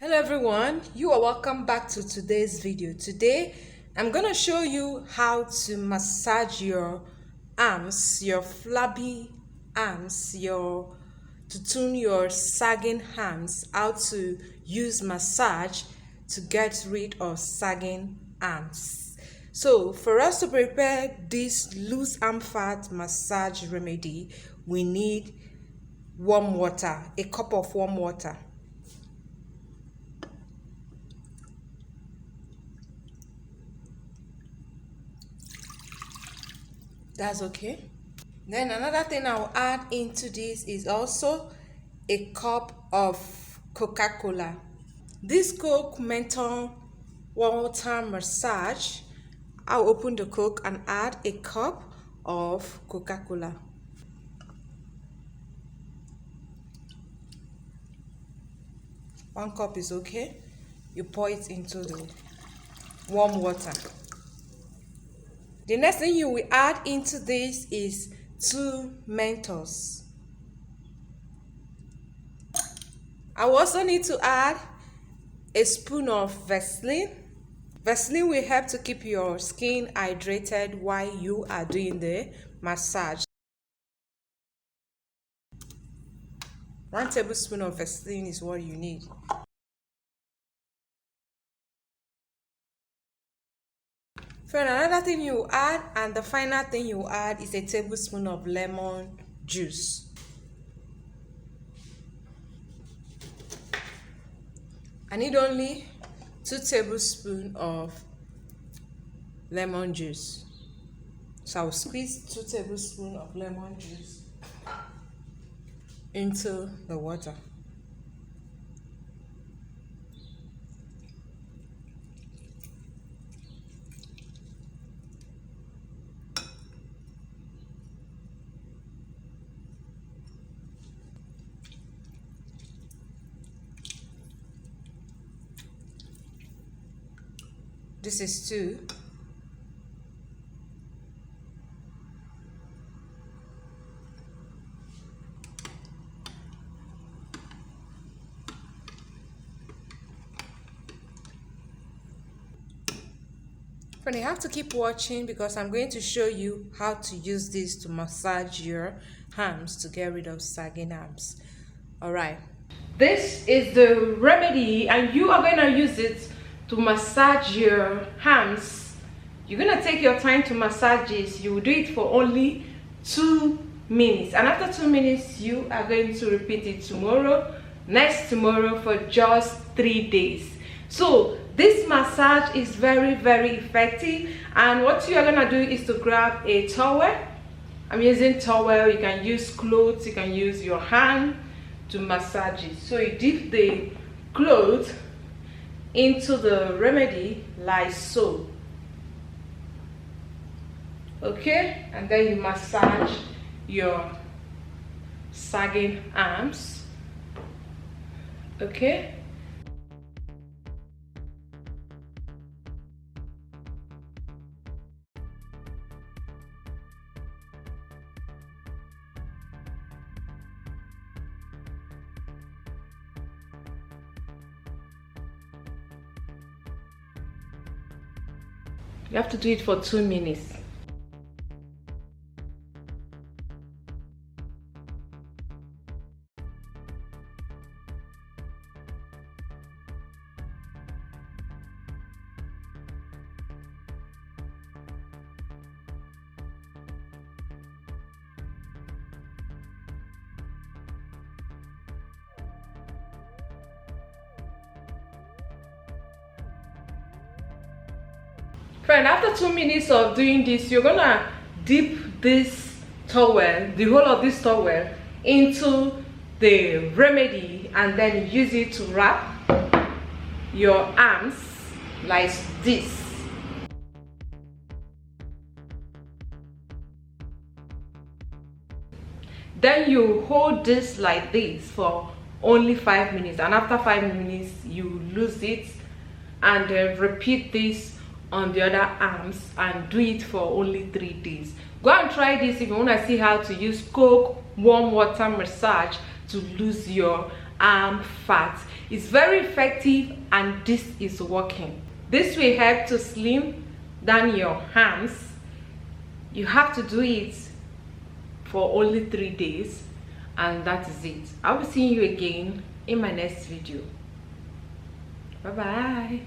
hello everyone. You are welcome back to today's video. Today i'm gonna show you how to massage your arms your flabby arms your to tune your sagging arms how to use massage to get rid of sagging arms. So for us to prepare this loose arm fat massage remedy we need warm water a cup of warm water that's okay. Then another thing i'll add into this is also a cup of coca-cola. This coke menthol water massage i'll open the coke and add a cup of coca-cola. One cup is okay. You pour it into the warm water the next thing you will add into this is two Mentos. I also need to add a spoon of Vaseline. Vaseline will help to keep your skin hydrated while you are doing the massage. One tablespoon of Vaseline is what you need. For another thing you add and the final thing you add is a tablespoon of lemon juice. I need only two tablespoons of lemon juice. So I'll squeeze two tablespoons of lemon juice into the water. This is 2. Friend, you have to keep watching because I'm going to show you how to use this to massage your arms to get rid of sagging arms. Alright. This is the remedy and you are going to use it to massage your hands you're gonna take your time to massage this. You will do it for only two minutes. And after two minutes you are going to repeat it tomorrow next tomorrow for just three days. So this massage is very very effective. And what you are gonna do is to grab a towel. I'm using towel. You can use clothes. You can use your hand to massage it. So you dip the clothes into the remedy like so okay? And then you massage your sagging arms. Okay You have to do it for two minutes. Friend after two minutes of doing this you're gonna dip this towel the whole of this towel into the remedy and then use it to wrap your arms like this. Then you hold this like this for only five minutes and after five minutes you lose it and uh, repeat this on the other arms and do it for only three days. Go and try this if you want to see how to use coke warm water massage to lose your arm fat. It's very effective and this is working. This will help to slim down your arms. You have to do it for only three days and that is it. I'll be seeing you again in my next video. Bye bye